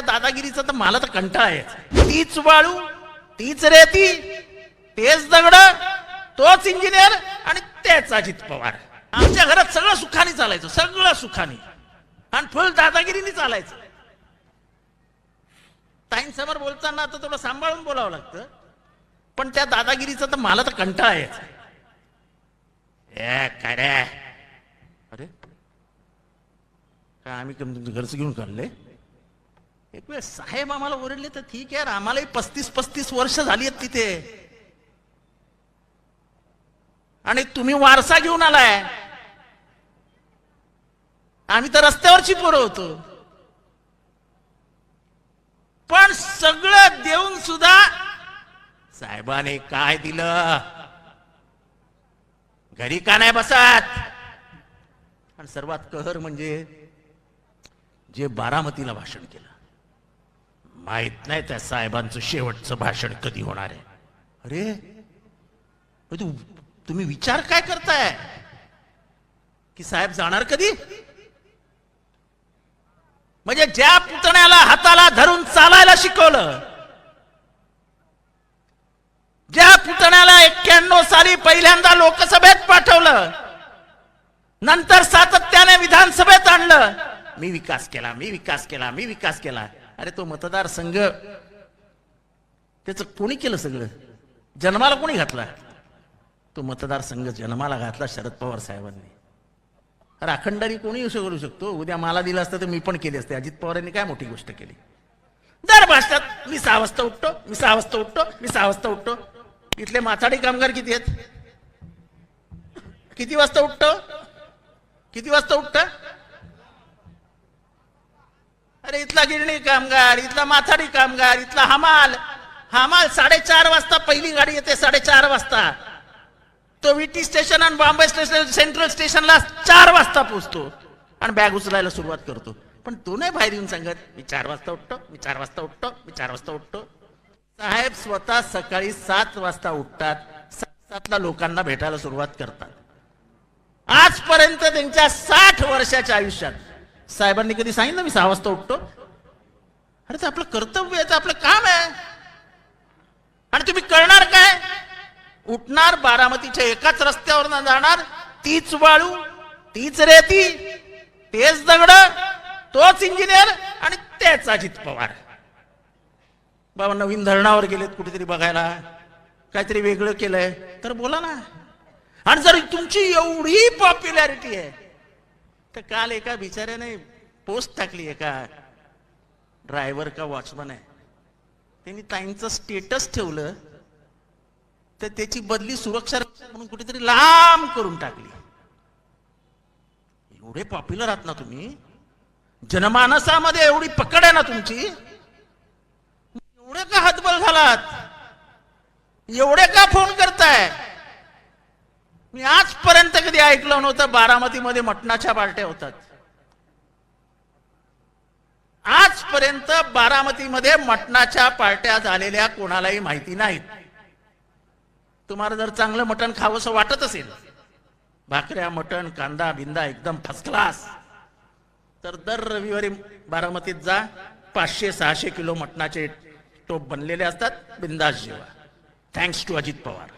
त्या दादागिरीचा तर मला तर कंटाळा आहे तीच वाळू तीच रेती तेच दगड तोच इंजिनियर आणि तेच अजित पवार. आमच्या घरात सगळं सुखाने चालायचं सगळं सुखाने. आणि फुल दादागिरीने चालायचं. ताईंसमोर बोलताना आता थोडं सांभाळून बोलावं लागतं. पण त्या दादागिरीचा तर मला तर कंटाळा रे? अरे? काय आम्ही घरचं घेऊन काढले एक वेळ साहेब आम्हाला ओरडले तर ठीक आहे आम्हालाही पस्तीस पस्तीस वर्ष झाली आहेत तिथे. आणि तुम्ही वारसा घेऊन आलाय. आम्ही तर रस्त्यावरची पोरं होतो. पण सगळं देऊन सुद्धा साहेबाने काय दिलं? घरी का नाही बसत? आणि सर्वात कहर म्हणजे जे बारामतीला भाषण केलं. माहीत नाही त्या साहेबांचं शेवटचं भाषण कधी होणार आहे. अरे? तू तुम्ही विचार काय करताय? की साहेब जाणार कधी? म्हणजे ज्या पुतण्याला हाताला धरून चालायला शिकवलं ज्या पुतण्याला एक्क्याण्णव साली पहिल्यांदा लोकसभेत पाठवलं नंतर सातत्याने विधानसभेत आणलं मी विकास केला मी विकास केला मी विकास केला. अरे तो मतदारसंघ. त्याचं कोणी केलं सगळं? जन्माला कोणी घातला? तो मतदारसंघ जन्माला घातला शरद पवार साहेबांनी. अरे अखंडारी कोणी असं करू शकतो? उद्या मला दिलं असतं तर मी पण केली असते. अजित पवारांनी काय मोठी गोष्ट केली? दर भाषणात मी सहा वाजता उठतो मी सहा वाजता उठतो मी सहा वाजता उठतो. इथले माथाडी कामगार किती आहेत? किती वाजता उठतो? किती वाजता उठतं? अरे इथला गिरणी कामगार इथला माथाडी कामगार इथला हमाल. हमाल साडेचार वाजता पहिली गाडी येते साडेचार वाजता. तो विटी स्टेशन आणि बॉम्बे स्टेशन सेंट्रल स्टेशनला चार वाजता पोचतो आणि बॅग उचलायला सुरुवात करतो. पण तो नाही बाहेर येऊन सांगत मी चार वाजता उठतो मी चार वाजता उठतो मी चार वाजता उठतो. साहेब स्वतः सकाळी सात वाजता उठतात सात सातला लोकांना भेटायला सुरुवात करतात. आजपर्यंत त्यांच्या साठ वर्षाच्या आयुष्यात साहेबांनी कधी सांगितलं? मी सहा वाजता उठतो. अरे ते आपलं कर्तव्य आहे ते आपलं काम आहे. आणि तुम्ही करणार काय? उठणार बारामतीच्या एकाच रस्त्यावर जाणार तीच वाळू तीच रेती तेच दगड तोच इंजिनियर आणि तेच अजित पवार. बाबा नवीन धरणावर गेलेत कुठेतरी बघायला. काहीतरी वेगळं केलंय. तर बोला ना. आणि जर तुमची एवढी पॉप्युलॅरिटी आहे तर काल एका बिचाऱ्याने पोस्ट टाकली एका ड्रायव्हर का वॉचमन आहे. त्यांनी ताईंचं स्टेटस ठेवलं तर त्याची बदली सुरक्षा रक्षा म्हणून कुठेतरी लांब करून टाकली. एवढे पॉप्युलर आहात ना तुम्ही? जनमानसामध्ये एवढी पकड आहे ना तुमची? एवढे का हातबल झालात एवढे का फोन करताय? मी आजपर्यंत कधी ऐकलं नव्हतं बारामतीमध्ये मटणाच्या पार्ट्या होतात. आजपर्यंत बारामतीमध्ये मटणाच्या पार्ट्या झालेल्या कोणालाही माहिती नाहीत. तुम्हाला जर चांगलं मटण खावंसं वाटत असेल भाकऱ्या मटण कांदा बिंदा एकदम फर्स्ट क्लास तर दर रविवारी बारामतीत जा पाचशे सहाशे किलो मटणाचे टोप बनलेले असतात बिंदास जेवा. Thanks to Ajit Pawar.